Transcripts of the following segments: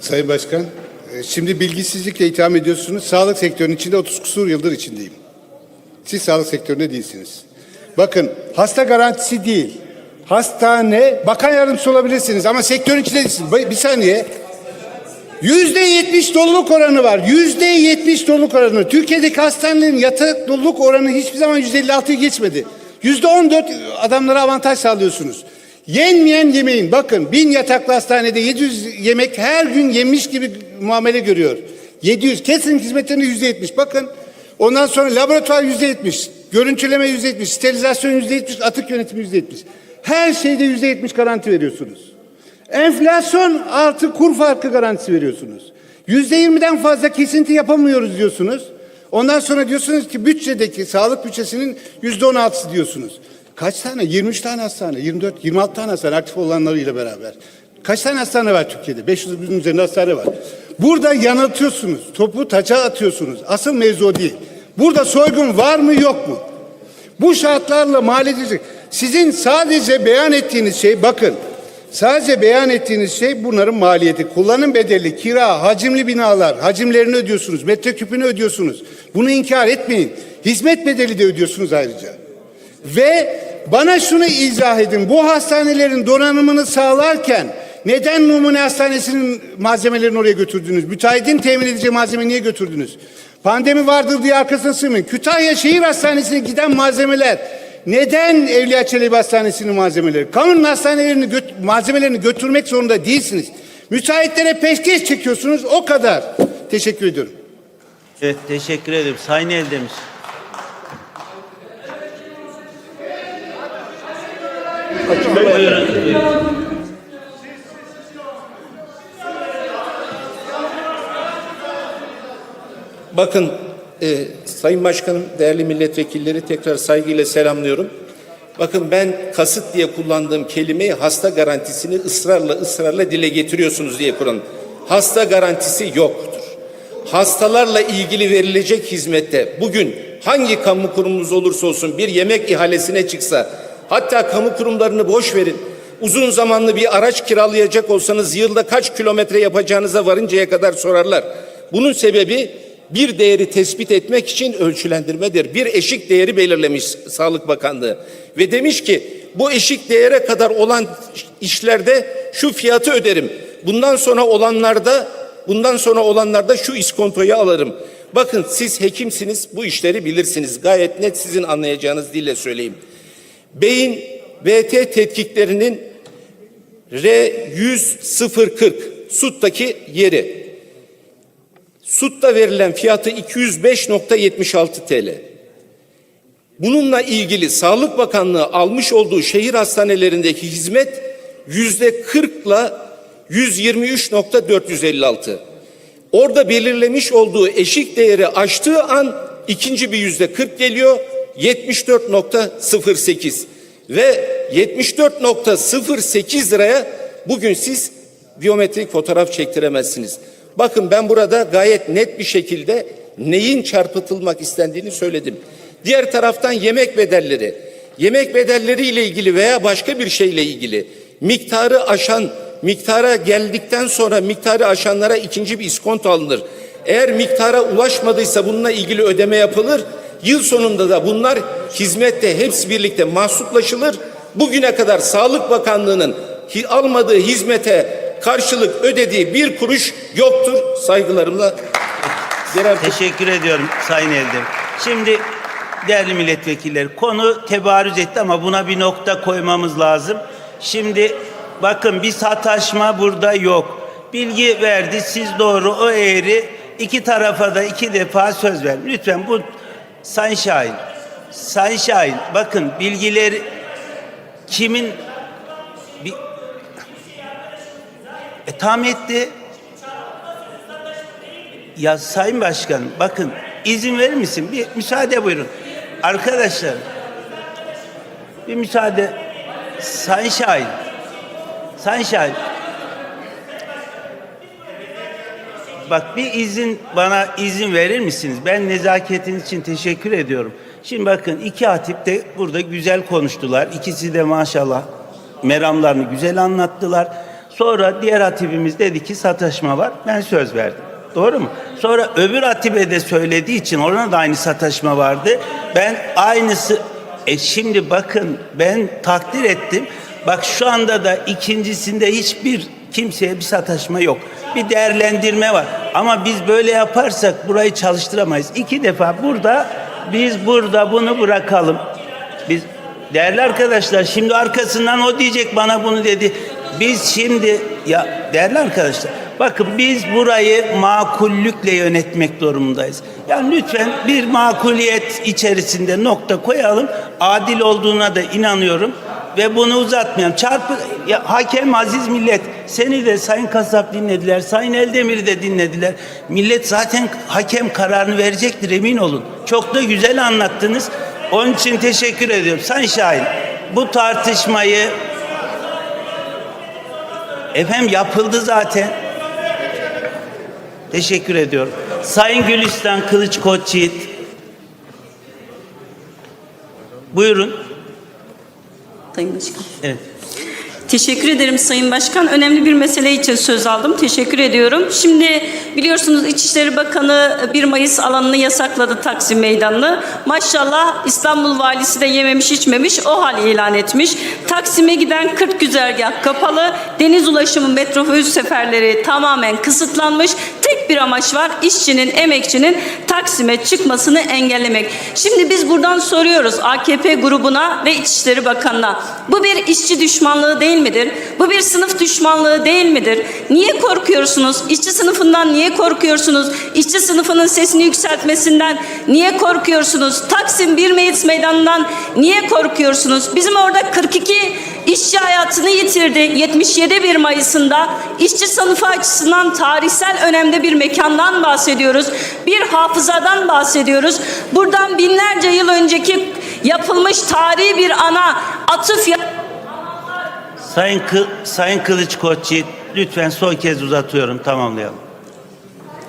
Sayın Başkan, e, şimdi bilgisizlikle itham ediyorsunuz. Sağlık sektörünün içinde 30 kusur yıldır içindeyim. Siz sağlık sektöründe değilsiniz. Bakın hasta garantisi değil. Hastane, bakan yardımcısı olabilirsiniz ama sektörün içinde değilsiniz. Bir saniye. Yüzde yetmiş doluluk oranı var. Yüzde yetmiş doluluk oranı. Türkiye'deki hastanelerin yatak doluluk oranı hiçbir zaman yüzde elli geçmedi. Yüzde on dört adamlara avantaj sağlıyorsunuz. Yenmeyen yemeğin. Bakın bin yataklı hastanede 700 yemek her gün yemiş gibi muamele görüyor. 700. Kesin hizmetlerinde yüzde yetmiş. Bakın ondan sonra laboratuvar yüzde yetmiş. Görüntüleme yüzde yetmiş. Sterilizasyon yüzde yetmiş. Atık yönetimi yüzde yetmiş. Her şeyde yüzde yetmiş garanti veriyorsunuz. Enflasyon artı kur farkı garantisi veriyorsunuz. Yüzde yirmiden fazla kesinti yapamıyoruz diyorsunuz. Ondan sonra diyorsunuz ki bütçedeki sağlık bütçesinin yüzde on altısı diyorsunuz. Kaç tane? 23 tane hastane, 24, 26 tane hastane aktif olanlarıyla beraber. Kaç tane hastane var Türkiye'de? 500 bin üzerinde hastane var. Burada yanıltıyorsunuz. Topu taça atıyorsunuz. Asıl mevzu değil. Burada soygun var mı yok mu? Bu şartlarla mal edilecek. Sizin sadece beyan ettiğiniz şey bakın. Sadece beyan ettiğiniz şey bunların maliyeti. Kullanım bedeli, kira, hacimli binalar, hacimlerini ödüyorsunuz, metreküpünü ödüyorsunuz. Bunu inkar etmeyin. Hizmet bedeli de ödüyorsunuz ayrıca. Ve bana şunu izah edin. Bu hastanelerin donanımını sağlarken neden Numune Hastanesi'nin malzemelerini oraya götürdünüz? Müteahhitin temin edeceği malzemeyi niye götürdünüz? Pandemi vardır diye arkasına sığmayın. Kütahya Şehir Hastanesi'ne giden malzemeler neden Evliya Çelebi Hastanesi'nin malzemeleri? Kamunun hastanelerini göt- malzemelerini götürmek zorunda değilsiniz. Müteahhitlere peşkeş çekiyorsunuz o kadar. Teşekkür ediyorum. Evet teşekkür ederim. Sayın Eldemir. Bakın e, Sayın Başkanım, değerli milletvekilleri tekrar saygıyla selamlıyorum. Bakın ben kasıt diye kullandığım kelimeyi hasta garantisini ısrarla ısrarla dile getiriyorsunuz diye kullandım. Hasta garantisi yoktur. Hastalarla ilgili verilecek hizmette bugün hangi kamu kurumumuz olursa olsun bir yemek ihalesine çıksa hatta kamu kurumlarını boş verin uzun zamanlı bir araç kiralayacak olsanız yılda kaç kilometre yapacağınıza varıncaya kadar sorarlar. Bunun sebebi bir değeri tespit etmek için ölçülendirmedir. Bir eşik değeri belirlemiş Sağlık Bakanlığı ve demiş ki bu eşik değere kadar olan işlerde şu fiyatı öderim. Bundan sonra olanlarda bundan sonra olanlarda şu iskontoyu alırım. Bakın siz hekimsiniz bu işleri bilirsiniz. Gayet net sizin anlayacağınız dille söyleyeyim. Beyin BT tetkiklerinin R100 SUT'taki yeri. SUT'ta verilen fiyatı 205.76 TL. Bununla ilgili Sağlık Bakanlığı almış olduğu şehir hastanelerindeki hizmet yüzde 40 ile 123.456. Orada belirlemiş olduğu eşik değeri aştığı an ikinci bir yüzde 40 geliyor 74.08 ve 74.08 liraya bugün siz biyometrik fotoğraf çektiremezsiniz. Bakın ben burada gayet net bir şekilde neyin çarpıtılmak istendiğini söyledim. Diğer taraftan yemek bedelleri. Yemek bedelleri ile ilgili veya başka bir şeyle ilgili miktarı aşan, miktara geldikten sonra miktarı aşanlara ikinci bir iskonto alınır. Eğer miktara ulaşmadıysa bununla ilgili ödeme yapılır. Yıl sonunda da bunlar hizmette hepsi birlikte mahsuplaşılır. Bugüne kadar Sağlık Bakanlığı'nın almadığı hizmete karşılık ödediği bir kuruş yoktur. Saygılarımla Teşekkür ediyorum Sayın Eldemir. Şimdi değerli milletvekilleri konu tebarüz etti ama buna bir nokta koymamız lazım. Şimdi bakın bir sataşma burada yok. Bilgi verdi siz doğru o eğri iki tarafa da iki defa söz ver. Lütfen bu Sayın Şahin bakın bilgileri kimin bir, e, tam etti. Ya Sayın Başkan bakın izin verir misin? Bir müsaade buyurun. Arkadaşlar bir müsaade. Sayın Şahin. Sayın Şahin. Bak bir izin bana izin verir misiniz? Ben nezaketiniz için teşekkür ediyorum. Şimdi bakın iki hatip de burada güzel konuştular. İkisi de maşallah meramlarını güzel anlattılar. Sonra diğer hatibimiz dedi ki sataşma var. Ben söz verdim. Doğru mu? Sonra öbür hatibe de söylediği için orada da aynı sataşma vardı. Ben aynısı e şimdi bakın ben takdir ettim. Bak şu anda da ikincisinde hiçbir kimseye bir sataşma yok. Bir değerlendirme var. Ama biz böyle yaparsak burayı çalıştıramayız. İki defa burada biz burada bunu bırakalım. Biz değerli arkadaşlar şimdi arkasından o diyecek bana bunu dedi. Biz şimdi ya değerli arkadaşlar bakın biz burayı makullükle yönetmek durumundayız. Yani lütfen bir makuliyet içerisinde nokta koyalım. Adil olduğuna da inanıyorum ve bunu uzatmayalım. Çarpı ya, hakem aziz millet seni de Sayın Kasap dinlediler. Sayın Eldemir'i de dinlediler. Millet zaten hakem kararını verecektir emin olun. Çok da güzel anlattınız. Onun için teşekkür ediyorum. Sayın Şahin bu tartışmayı efendim yapıldı zaten. Teşekkür ediyorum. Sayın Gülistan Kılıç Koçyiğit. Buyurun. Sayın Başkan. Evet. Teşekkür ederim Sayın Başkan. Önemli bir mesele için söz aldım. Teşekkür ediyorum. Şimdi biliyorsunuz İçişleri Bakanı 1 Mayıs alanını yasakladı Taksim Meydanı'nı. Maşallah İstanbul Valisi de yememiş içmemiş o hal ilan etmiş. Taksim'e giden 40 güzergah kapalı. Deniz ulaşımı metrobüs seferleri tamamen kısıtlanmış. Tek bir amaç var. işçinin, emekçinin Taksim'e çıkmasını engellemek. Şimdi biz buradan soruyoruz AKP grubuna ve İçişleri Bakanı'na. Bu bir işçi düşmanlığı değil midir? Bu bir sınıf düşmanlığı değil midir? Niye korkuyorsunuz? İşçi sınıfından niye korkuyorsunuz? İşçi sınıfının sesini yükseltmesinden niye korkuyorsunuz? Taksim 1 Mayıs meydanından niye korkuyorsunuz? Bizim orada 42 işçi hayatını yitirdi. 77 1 Mayıs'ında işçi sınıfı açısından tarihsel önemde bir mekandan bahsediyoruz. Bir hafızadan bahsediyoruz. Buradan binlerce yıl önceki yapılmış tarihi bir ana atıf yap Sayın Kı Sayın Kılıç Koçyiğit lütfen son kez uzatıyorum tamamlayalım.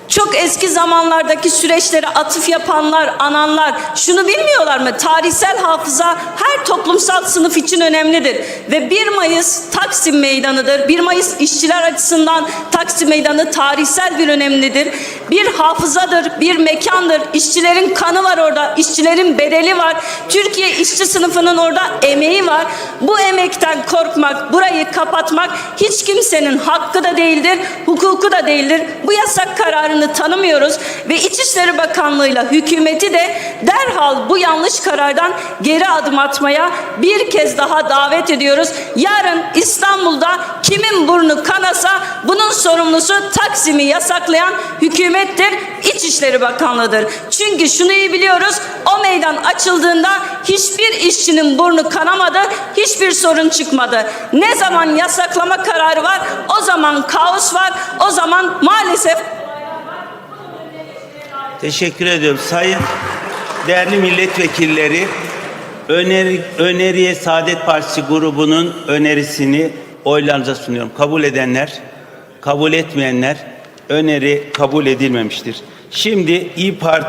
Çok eski zamanlardaki süreçlere atıf yapanlar, ananlar şunu bilmiyorlar mı? Tarihsel hafıza her toplumsal sınıf için önemlidir. Ve 1 Mayıs Taksim Meydanı'dır. 1 Mayıs işçiler açısından Taksim Meydanı tarihsel bir önemlidir. Bir hafızadır, bir mekandır. İşçilerin kanı var orada, işçilerin bedeli var. Türkiye işçi sınıfının orada emeği var. Bu emekten korkmak, burayı kapatmak hiç kimsenin hakkı da değildir, hukuku da değildir. Bu yasak kararını tanımıyoruz ve İçişleri Bakanlığı'yla hükümeti de derhal bu yanlış karardan geri adım atmaya bir kez daha davet ediyoruz. Yarın İstanbul'da kimin burnu kanasa bunun sorumlusu Taksim'i yasaklayan hükümettir, İçişleri Bakanlığı'dır. Çünkü şunu iyi biliyoruz, o meydan açıldığında hiçbir işçinin burnu kanamadı, hiçbir sorun çıkmadı. Ne zaman yasaklama kararı var, o zaman kaos var, o zaman maalesef Teşekkür ediyorum. Sayın değerli milletvekilleri öneri, öneriye Saadet Partisi grubunun önerisini oylarınıza sunuyorum. Kabul edenler, kabul etmeyenler öneri kabul edilmemiştir. Şimdi İyi Parti